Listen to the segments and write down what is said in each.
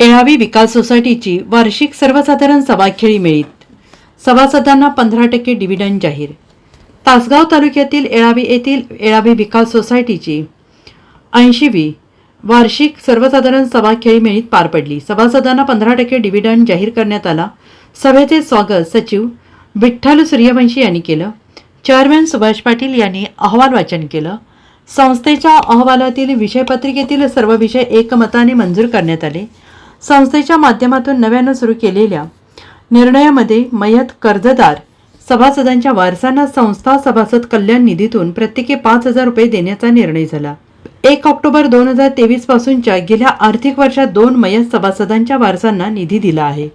एळावी विकास सोसायटीची वार्षिक सर्वसाधारण सभाखेळी मिळीत. सभासदांना पंधरा टक्के डिव्हिडंड जाहीर. तासगाव तालुक्यातील एळावी येथील एळावी विकास सोसायटीची ऐंशीवी वार्षिक सर्वसाधारण सभा खेळी मिळीत पार पडली. सभासदांना पंधरा टक्के डिव्हिडंड जाहीर करण्यात आला. सभेचे स्वागत सचिव विठ्ठल सूर्यवंशी यांनी केलं. चेअरमॅन सुभाष पाटील यांनी अहवाल वाचन केलं. संस्थेच्या अहवालातील विषयपत्रिकेतील सर्व विषय एकमताने मंजूर करण्यात आले. संस्थेच्या माध्यमातून नव्यानं सुरू केलेल्या निर्णयामध्ये मयत कर्जदार सभासदांच्या वारसांना संस्था सभासद कल्याण निधीतून प्रत्येकी पाच हजार रुपये देण्याचा निर्णय झाला. एक ऑक्टोबर दोन हजार तेवीस पासूनच्या गेल्या आर्थिक वर्षात दोन मयत सभासदांच्या वारसांना निधी दिला आहे.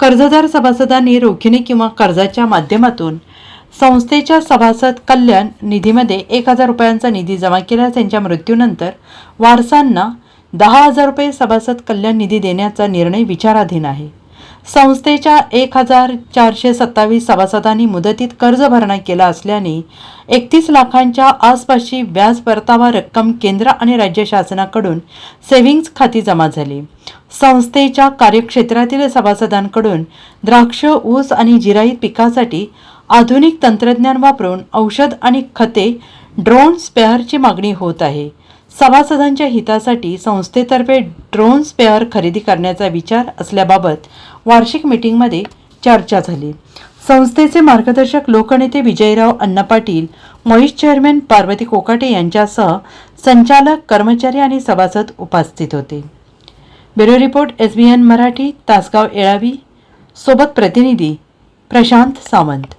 कर्जदार सभासदांनी रोखीने किंवा कर्जाच्या माध्यमातून संस्थेच्या सभासद कल्याण निधीमध्ये एक हजार रुपयांचा निधी जमा केल्यास त्यांच्या मृत्यूनंतर वारसांना दहा हजार रुपये सभासद कल्याण निधी देण्याचा निर्णय विचाराधीन आहे. संस्थेच्या एक हजार चारशे सत्तावीस सभासदांनी मुदतीत कर्ज भरणा केला असल्याने एकतीस लाखांच्या आसपासची व्याज परतावा रक्कम केंद्र आणि राज्य शासनाकडून सेव्हिंग्ज खाती जमा झाली. संस्थेच्या कार्यक्षेत्रातील सभासदांकडून द्राक्ष ऊस आणि जिराई पिकासाठी आधुनिक तंत्रज्ञान वापरून औषध आणि खते ड्रोन स्पेअरची मागणी होत आहे. सभासदांच्या हितासाठी संस्थेतर्फे ड्रोन स्पेअर खरेदी करण्याचा विचार असल्याबाबत वार्षिक मीटिंगमध्ये चर्चा झाली. संस्थेचे मार्गदर्शक लोकनेते विजयराव अण्णा पाटील व्हाईस चेअरमॅन पार्वती कोकाटे यांच्यासह संचालक कर्मचारी आणि सभासद उपस्थित होते. Bureau report S B N Marathi Tasgaon Yelavi. सोबत प्रतिनिधी प्रशांत सावंत.